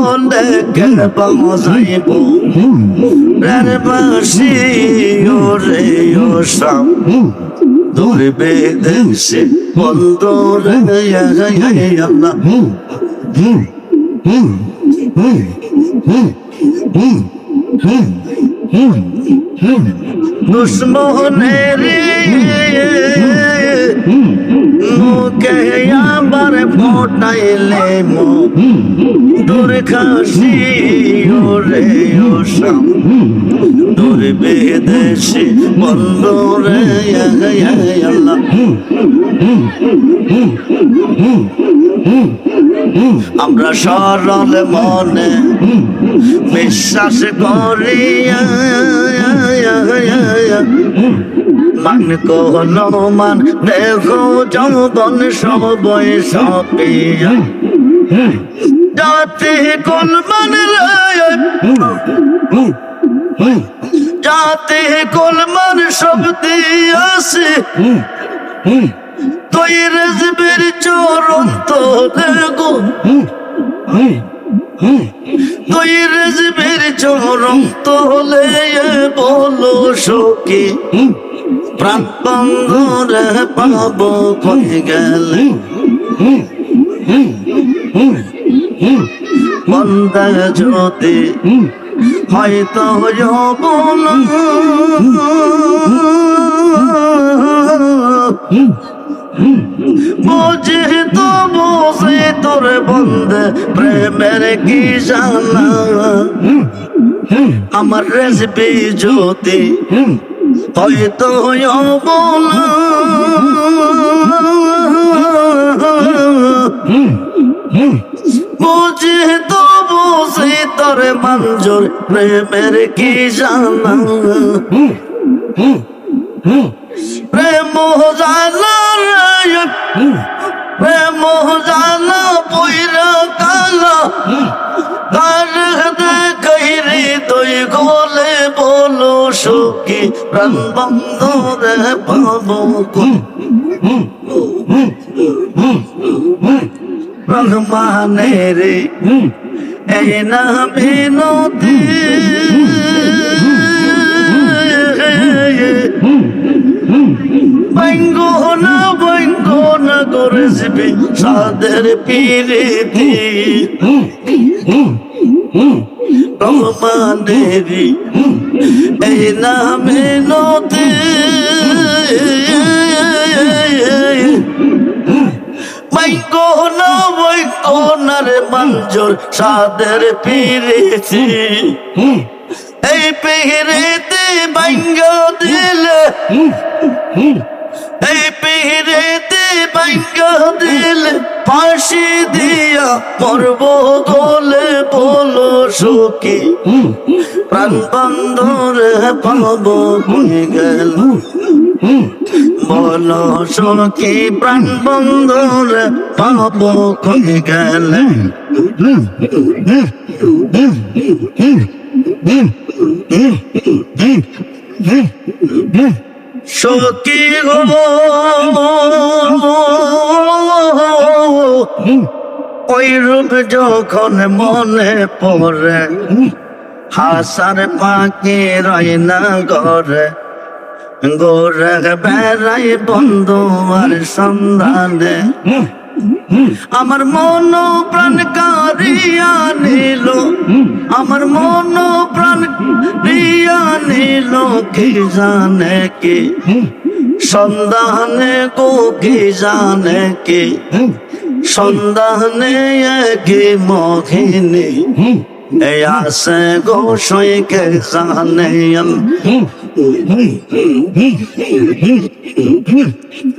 বলে কে বাজাইব রের বাসি ওরে ও শাম ধরবে দেশে বন্ধ রে আল্লাহ দুশ্মনের মুখে আবার ফোটাইলে মো দূর খাসি ওরে ও শাম দূর বেদেশে বন্ধ রে আল্লাহ। আমরা সরল মনে বিশ্বাস করি মান কোন মান দেখো যৌবন সবই সপিয়া। যাতে কোন মান যাতে কোন মান সব দিয়াছে তুই রেজবের চরণ তো দেখো তুই রেজবের চরণ তোলে বলো সখী। প্রাণ বন্ধুরে পাবো কই গেলে। বন্ধা যদি হয়তো বল বুঝে তো বুঝে তোর বন্ধে প্রেমের কি জানা? আমার রেসিপি জ্যোতি, হয়তো বল বুঝে তো বুঝে তোর মঞ্জুর, প্রেমের কি জানা? প্রেম জানা প্রেম জানা পইরা কালা। তার কইরে তুই গোলে বলো সুখী প্রাণ বন্ধ রে পাবো রহমানে রে এই না বিনতি বাইঙ্গো না বাইঙ্গো না করে যাবে সাদের পিরিতি। রহমানেরি এই নামে নদী। বাইঙ্গো না বাইঙ্গো না রে, মঞ্জুর সাদের পিরিতি। এই পিরিতি বাইঙ্গো দিল। এই পেহরেতে বাইঙ্গা দিল। ফাঁসি দিয়া পর্ব গোলে বলো সুখী। প্রাণ বন্ধরে পাবো গেল। বলো সুখী, প্রাণ বন্ধরে পাবো হয়ে গেল। সখী ওই রূপ যখন মনে পড়ে, হাসার পাখি রয় না ঘরে গোরে বেড়াই বন্ধু আর সন্ধানে। আমার মন প্রাণ কারিয়া নিল আমার মন প্রাণ রিয়া নিল কি জানে কি? সন্ধানে গো কি জানে কি? সন্ধানে কি মহিনী। আসে গো সইকে জানে?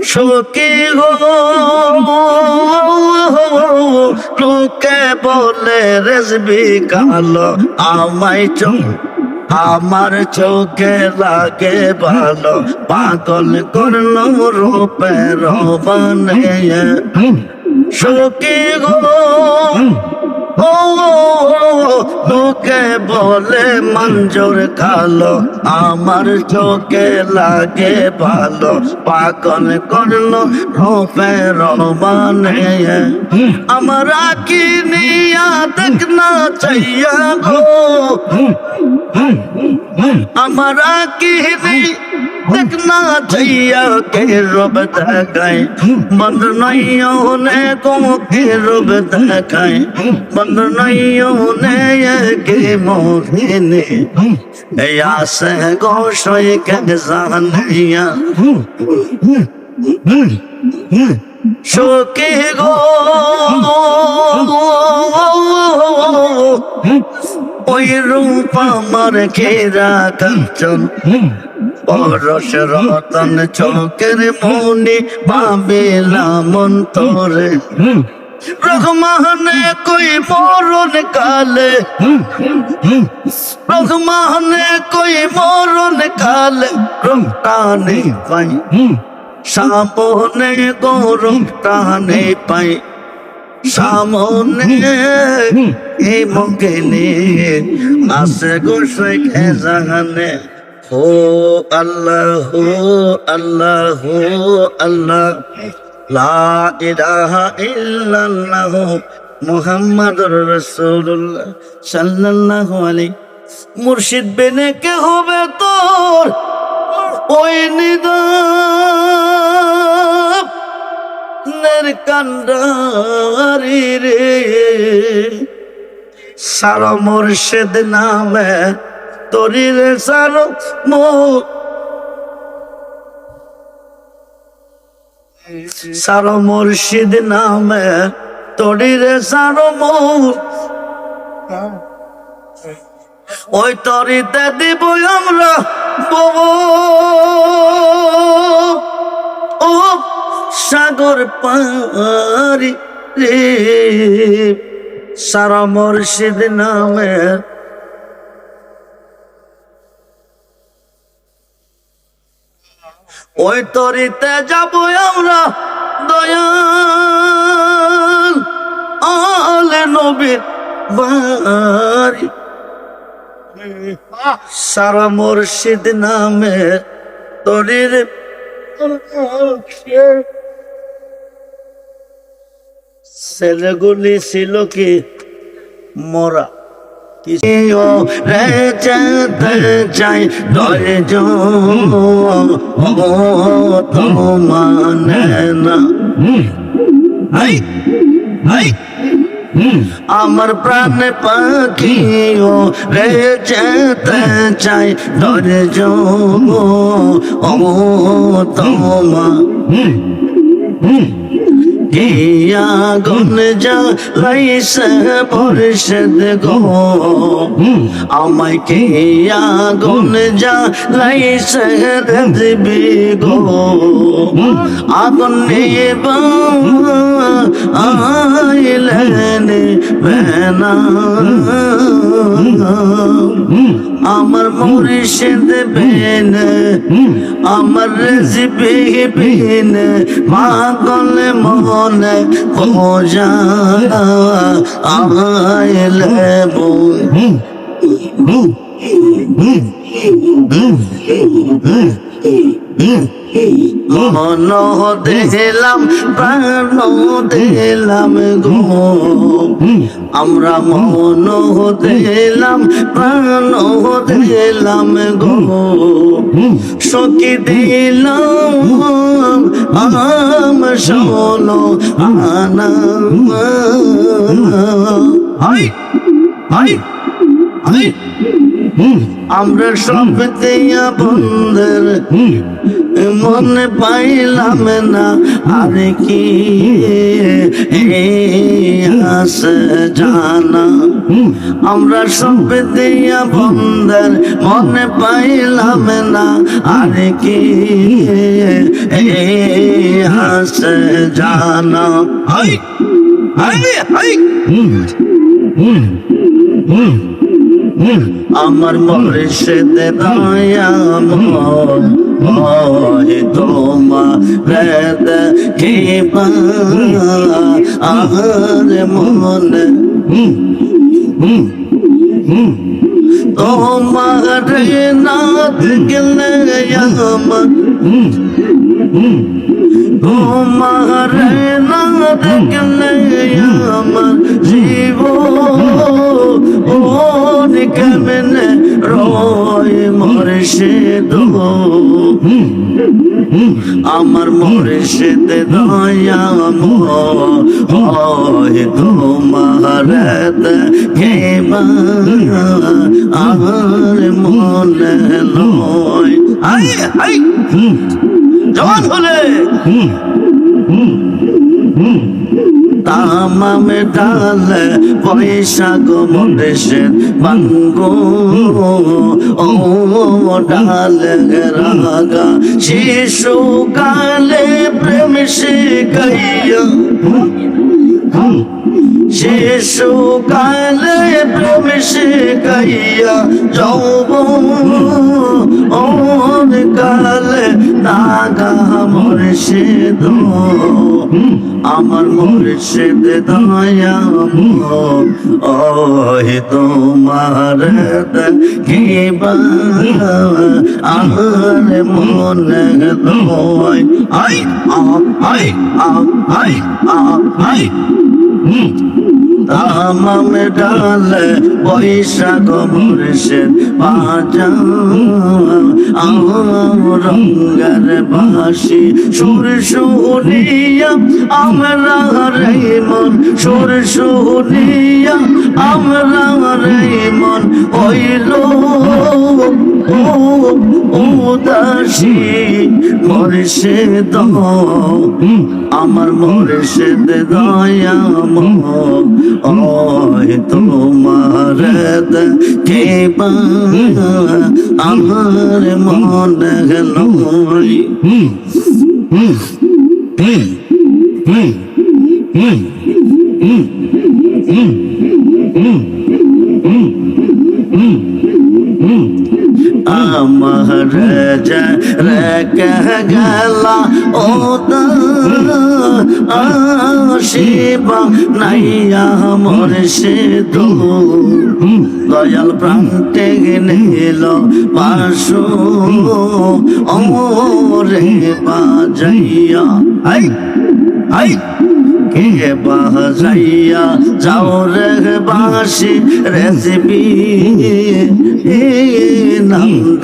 সুখী গো লোকে বলে রেসবি কালো? আমায় চোখ আমার চোখে লাগে ভালো। পাগল করল রূপে রবানে সুখী গো লোকে বলে মঞ্জুর কালো আমার চোখে লাগে ভালো পাগল করল রূপে রবানে আমার কি নিয়া দেখনা চাইয়া গো আমার কি দেখনা চাইয়া কে রব দেখায়? বন্ধ নইও নে কো কে রব দেখায়। বন্ধ নইও নে কে মোহিনী। এই আসে গোসই কে জানিয়া। শোকে গো। ওই রূপ আমার ঘেরা কাঞ্চন পরশ রতন চোখের মনি পাবিলাম তোরে রহমানে কই মরণ কালে? রহমানে কই মরণ কালে? রংটানে পাই। সামনে গৌরব টানে পাই। সামনে এই মগেনে আসে খেজানে। হো আল্লাহ আল্লাহ আল্লাহ লা ইলাহা ইল্লাল্লাহ মুর্শিদ বেনে কে হবে তোর ওই নিদান নের কান্ডারি রে। সার মুর্শিদ নামে তরি রে সার সার মুর্শিদ নামে তরি রে সার ওই তরিতে দিব আমরা বব ও সাগর পারি সারা মুর্শিদ নামে ওই তরিতে যাব আমরা দয়াল। আলে নবীর বাড়ি। সারা মুর্শিদ নামে তরির ছেলেগুলি ছিল কি? মরা। চাই তো মানে না আমার প্রাণ পাখিও রে যেতে চাই ধরে ও তোমা হিয়া গুন যা লাইসে পরিষদ গো। আমায় কিয়া গুন যা লাইসে দিবি গো। আগুন নেবা আইলেন বেনা আমার মুর্শিদ বেন আমার রেজিবি বেন পাগল মনে খোঁজা আইলে বোন মন দিলাম, প্রাণ দিলাম গো। আমরা মন দিলাম, প্রাণ দিলাম গো। সখী দিলাম, আম শোনো, আনা। হাই হাই হাই আমরা সব দিয়া বন্ধের মনে পাইলাম না আর কি আছে জানা। আমরা সব দিয়া বন্ধের মনে পাইলাম না আর কি আছে জানা। হাই হাই হাই। আমার মর্ষেদ দয়াময় তোমা বেদ কে আর মন তোমার না দেখলে আমার। তোমার না দেখলে আমার জীব ও কেমনে রয় মরে সে আমার মরে সে দয়া হয় তোমার আমার মনে নয় আই আই। জবান হলে তামামে ডালে গো মদেশে বাঙ্গো। ও ডালে রাগা শিশু কালে প্রেম শিখাইয়া। শিশু কালে প্রেম শিখাইয়া যৌব ওর কালে নাগা মুর্শিদ। আমার মুর্শিদ দয়া ওই তোমার কিবা আমার মনে লয় আই, আ আই আ আই আ, আই। 嗯。তামাম ডালে বৈশাখ মুর্শিদ বাজা রঙ্গের বাসি সুর শুনিয়া আমরা রে মন সুর শুনিয়া আমরা রে মন হইল উদাসী মুর্শিদ। আমার মুর্শিদ দয়া ওই তোমার কে আমার মনে লয় আমার রেখে গেলা ও শিবা নাইয়া মোর সে দয়াল প্রান্তে নিল পাশো অমরে বাজাইয়া। I I. কে বাজাইয়া যাও রে বাসি রেসিপি। নন্দ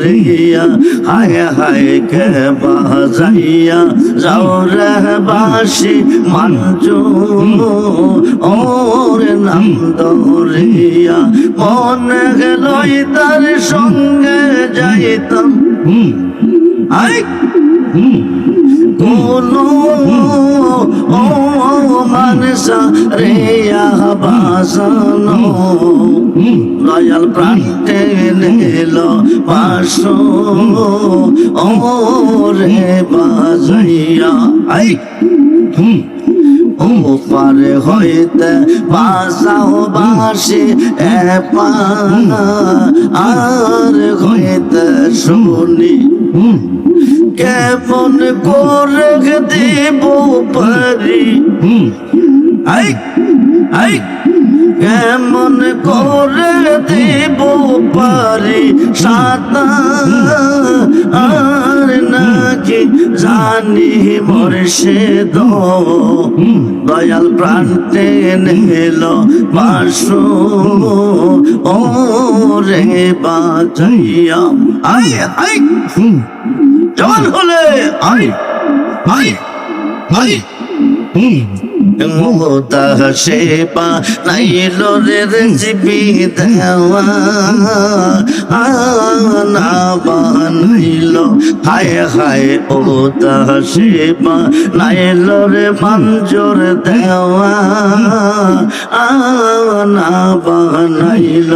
রিয়া হায় হায় কে বাজাইয়া যাও রে বাসি মঞ্জু। ওর নন্দ রিয়া মনে গেলই তার সঙ্গে যাইতাম। কোনো ও মানসা রেয়া বাসানো দয়াল প্রান্তে নিল পাশো। ও রে বাজাইয়া। আই! ও পারে হইতে বাসাও বাসি এ পা আর হইতে শুনি কেমন করে দেব পারি? আই আই। কেমন করে দেব পারি সাতা আর নাকি জানি মরশে দয়াল প্রান্তে নিল পাশো ও রে বাজাইয়া। আই আই জওয়ান হলে আই আই আই মোতা সেবা নাইল রে রেসিপি দেওয়া আনা বানাইল হায় হায় ওতা সেবা নাইল রে মঞ্জুর দেওয়া আনা বানাইল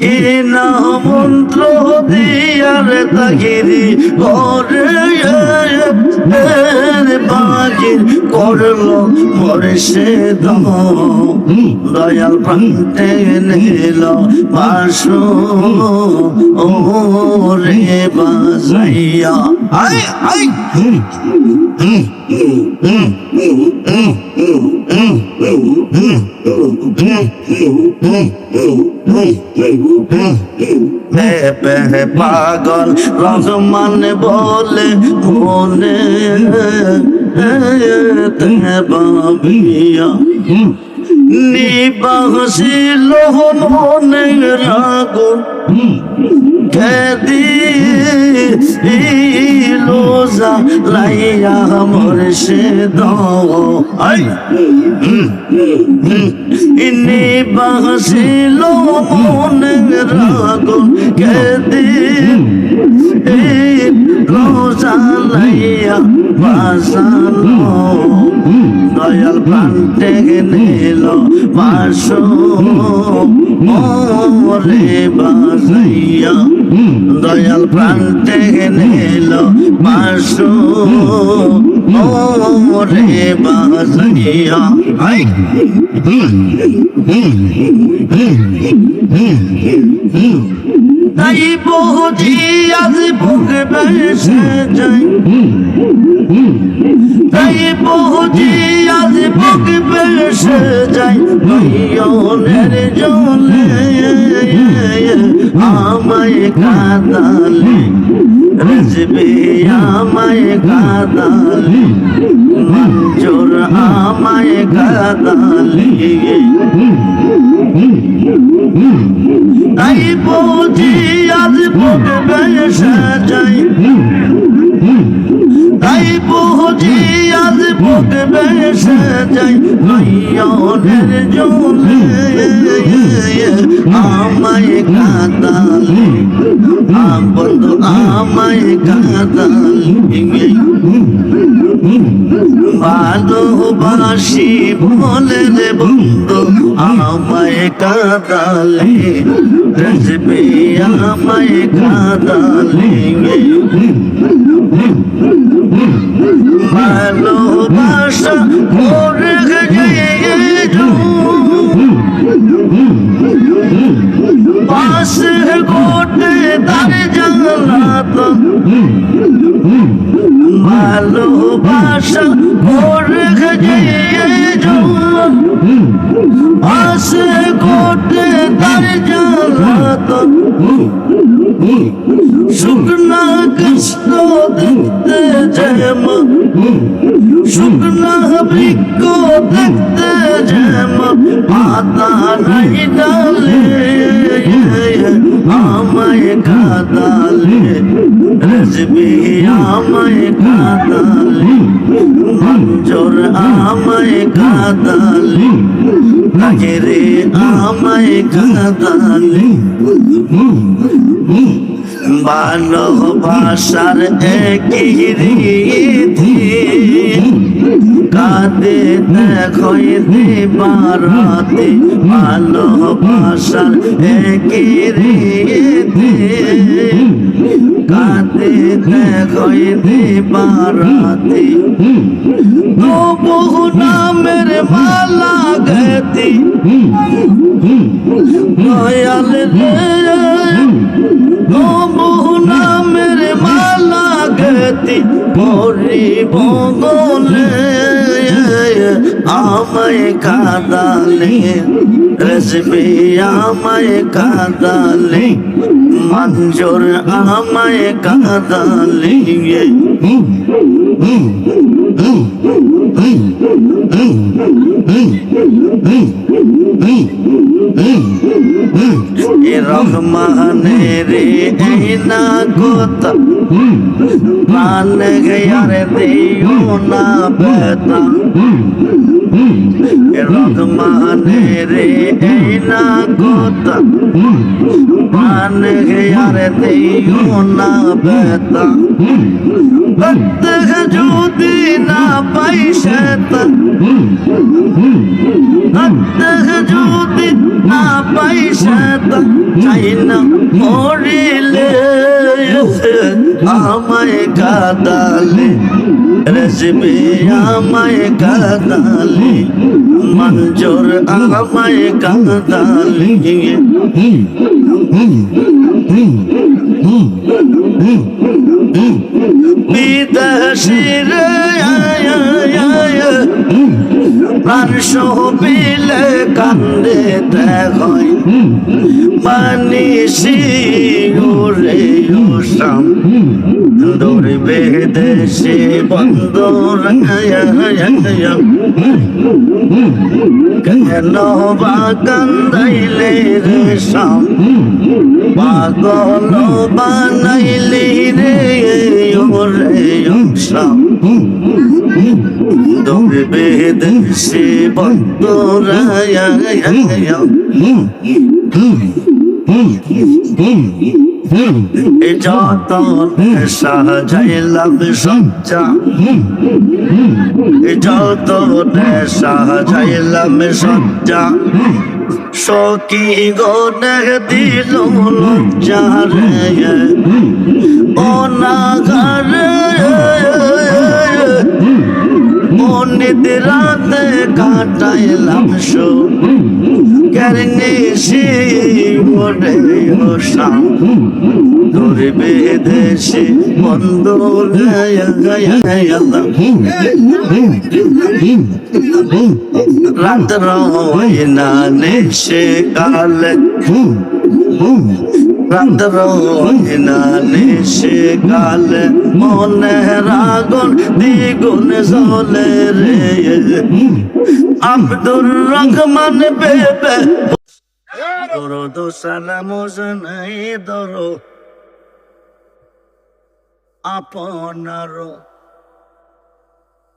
কিনা মন্ত্র দিয়ার তাগিরি করে বাগির করল মরে সে দয়াল প্রান্তে নিল বাসু ও রে বাজাইয়া আই আই পেপে পাগল রহমান বলে মনে বাবিয়া নিবাসিল মনে রাগুন খেদি লোজা লাইয়া মুর্শিদ। আই! ইনি বাসিল মনে রাগুন খেদি রোজা লাইয়া বাসালো দয়াল প্রান্তে নিল বাসো মোরে বাসাইয়া নিল হুম হুম হুম আই তাই বহুজি আজ ভোগ বেসে যাই তাই বহুজি আজ ভোগ বেসে যাই নয়নের জলে আমায় কাদালে। রেজবে আমায় কাদালি মঞ্জুর আমায় কাদালি। তাই বুঝি আজ ভোগ বেশ যাই তাই বুঝি আজ ভোগ বেসে যাই নয়নের জলে। আমায় কাঁদালি বন্ধু আমায় কাদালে। ভালোবাসি বলে রে বন্ধু আমায় কাদালে রজবে আমায় কাদালে ভালোবাসা করে পাশ গোটে তার জানলাত ভালোবাসা করে আসে গোটে তার জানলাত শুকনা কৃষ্ণ দেখতে যেমন, শুকনা বৃক্ষ দেখতে যেমন, পাতা নাই ডালে আমায় কাদালে রজবি আমায় কাদালে মঞ্জুর আমায় কাদালে রে আমায় কাদালে ভালোবাসার একই রীতি কাঁদে দেখই দিবারাতে ভালোবাসার একই রীতি কাঁদে দেখই দিবারাতে তো বহু নামের মালা গতি দয়াল রে বহু মালা গতি মরি বগলে আমায় কাদালে রজবে আমায় কাদালে মঞ্জুর আমায় কাদালে রহমানের এই না কথা প্রাণ গয়ার দিও না বেতা রহমানের এই না কথা প্রাণ গয়ার দিও না বেতা প্রত্যেক যদি না পাই সেতা প্রত্যেক যদি না পাই সেতা চাই না মরিলে আমায় কাদালে রেসিপি আমায় কাদালি মঞ্জুর আমায় কাদালি। বিদেশির প্রাণ সহবিলে কান্দে হয় মানিসি ওরে ওসাম দৌড়বে দেশে বন্ধ কেন বা কান্দাইলে রে শাম পাগল বানাইলে রে ওরে শাম দৌড়বে দেশে যত সাজাইলাম সজ্জা। যত সাজাইলাম সজ্জা। সকি গোনে দিল লজ্জা রে অনাঘরে নিদ্রাতে কাটাইলাম শো কেরনে সে ওরে ওসাম দূরে বেদেশে বন্ধ রাত রয়না নেশে কালে। রাত নেশে কালে মনে রাগন, দ্বিগুণ জলে রে। আব্দুর রহমান বেবে। দরো দো সালাম জানাই দরো। আপনার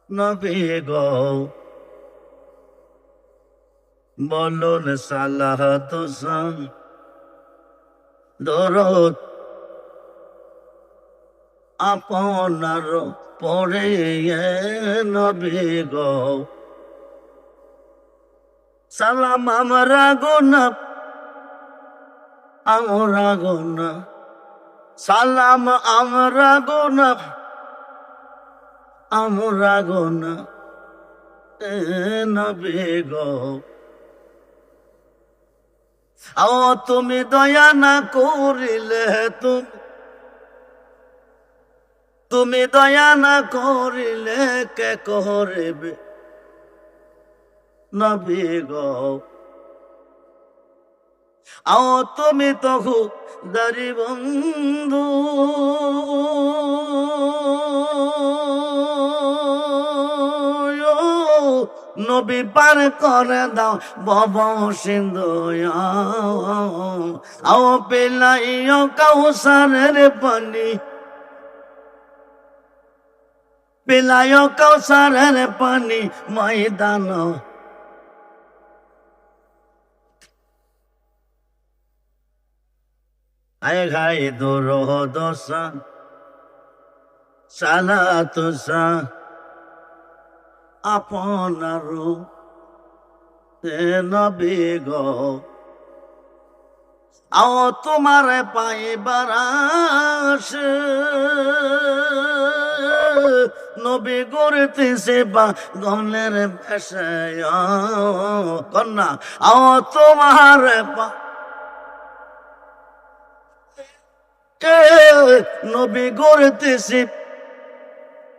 নবী গো। বলুন সালাহ তুসান দরদ আপনার পরে নবী গো। সালাম আমরা গোনা আমরা গোনা সালাম আমরা গোনা আমরা গোনা নবী গো। ও, তুমি দয়া না করিলে তুমি তুমি দয়া না করিলে কে করিবে? আও তুমি তহু দারি বন্ধু। নবী পার করে দাও, বব সিন্ধু, আও পেলাইও কাউসারের পানি। পেলাইও কাউসারের পানি ময়দান। আয় ঘাই দোর দোসা সালা তুসা আপনার নবী গো আও তোমার পাইবার আসে নবী গড়তেছে বা গনের বেশে কন্যা, আও তোমার পা নবী গড়তেছে বেশায়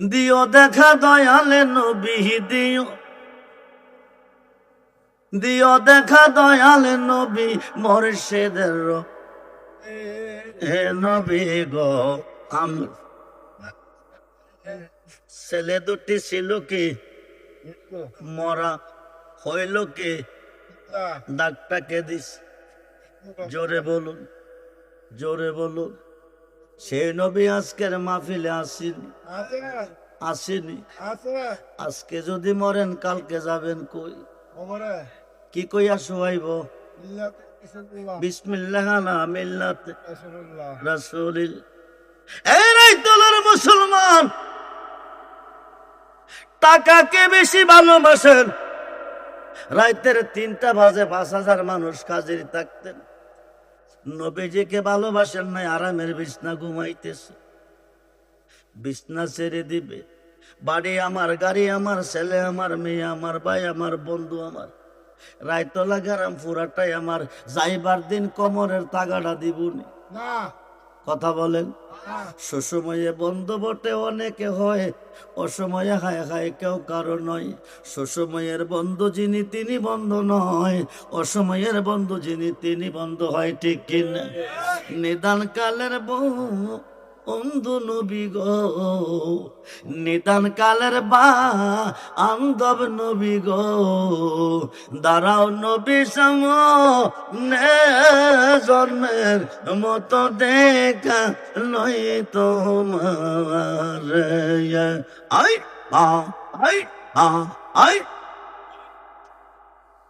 দিও দেখা দয়ালে নবী, দিও। দিও দেখা দয়ালে নবী মর্ষেদের নবী গো, আম ছেলে দুটি ছিল কি? মরা হইল কি? ডাকটাকে দিস। জোরে বলুন জোরে বলুন। সেই নবী আজকের মাহফিলে আসেনি। আসেনি। আজকে যদি মরেন কালকে যাবেন কই? কি কইয়া শোয়াইব? বিসমিল্লাহ রাসূলিল। এই রাইতলার মুসলমান টাকাকে বেশি ভালোবাসেন। রাইতের তিনটা বাজে পাঁচ হাজার মানুষ কাজের থাকতেন নবীজিকে ভালোবাসেন নাই, আরামের বিছনা ঘুমাইতেছে। বিছনা ছেড়ে দিবে। বাড়ি আমার, গাড়ি আমার, ছেলে আমার, মেয়ে আমার, ভাই আমার, বন্ধু আমার। রায়তলা গেরাম পুরাটাই আমার, যাইবার দিন কমরের তাগাটা দিবনি। না। কথা বলেন। সুসময়ে বন্ধ বটে, অনেকে হয়। অসময়ে হায় হায় কেউ কারও নয়। সুসময়ের বন্ধু যিনি, তিনি বন্ধ নয়। অসময়ের বন্ধু যিনি, তিনি বন্ধু হয় ঠিক কিনা? নিদান কালের বন্ধু নবী গো। নিদান কালের বা আন্দব নবী গো। দাঁড়াও নবী সম জন্মের মতো দেখা নই তোমার। আই আই আই।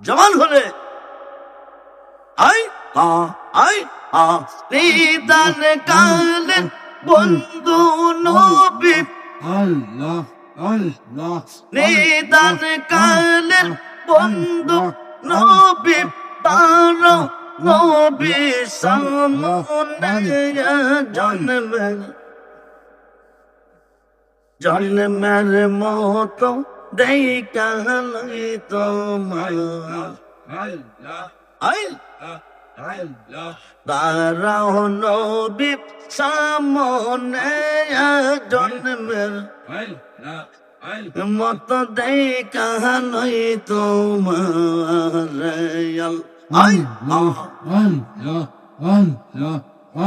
জবান হলে। আই আই আ নিদান কালের বন্ধু নবী। আল্লাহ আল্লাহ নিদান কালের বন্ধু নবী তার নবী সামনে জন্মে। জন্মের মতো দেখা লই তোমার আল্লাহ আল্লাহ তারাও নবী সামনে জন্মের মত দেখা নই তোমার। আল্লাহ আল্লাহ আল্লাহ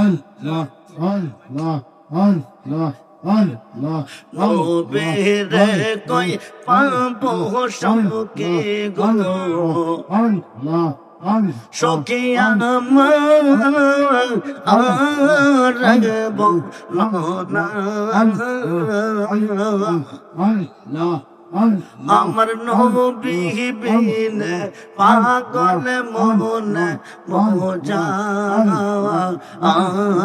আল্লাহ আল্লাহ। আল্লাহ নবীরে কই পাবো সখী গো সখী আমার আর রাগব না আল্লাহ আল্লাহ আমার নবী বিনে পাগল মনে মজা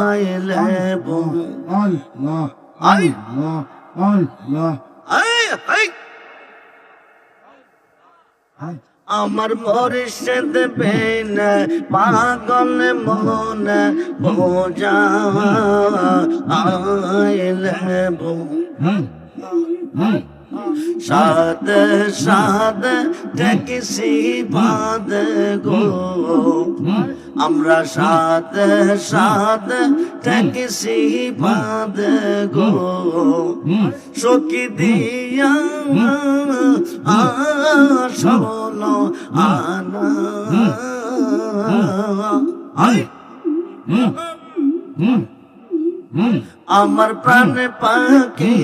আইলে বো আল্লাহ আই। আল্লাহ আল্লাহ আই আই। আমার পরিষেদ বেন পাগল মন বোঝা আইলে বো সাদ সাদ ট্যাক্সি বাদ গো আমরা সাদ সাদ ট্যাক্সি বাদ গো সকি দিয়া আসল আনা আমার প্রাণ পাখি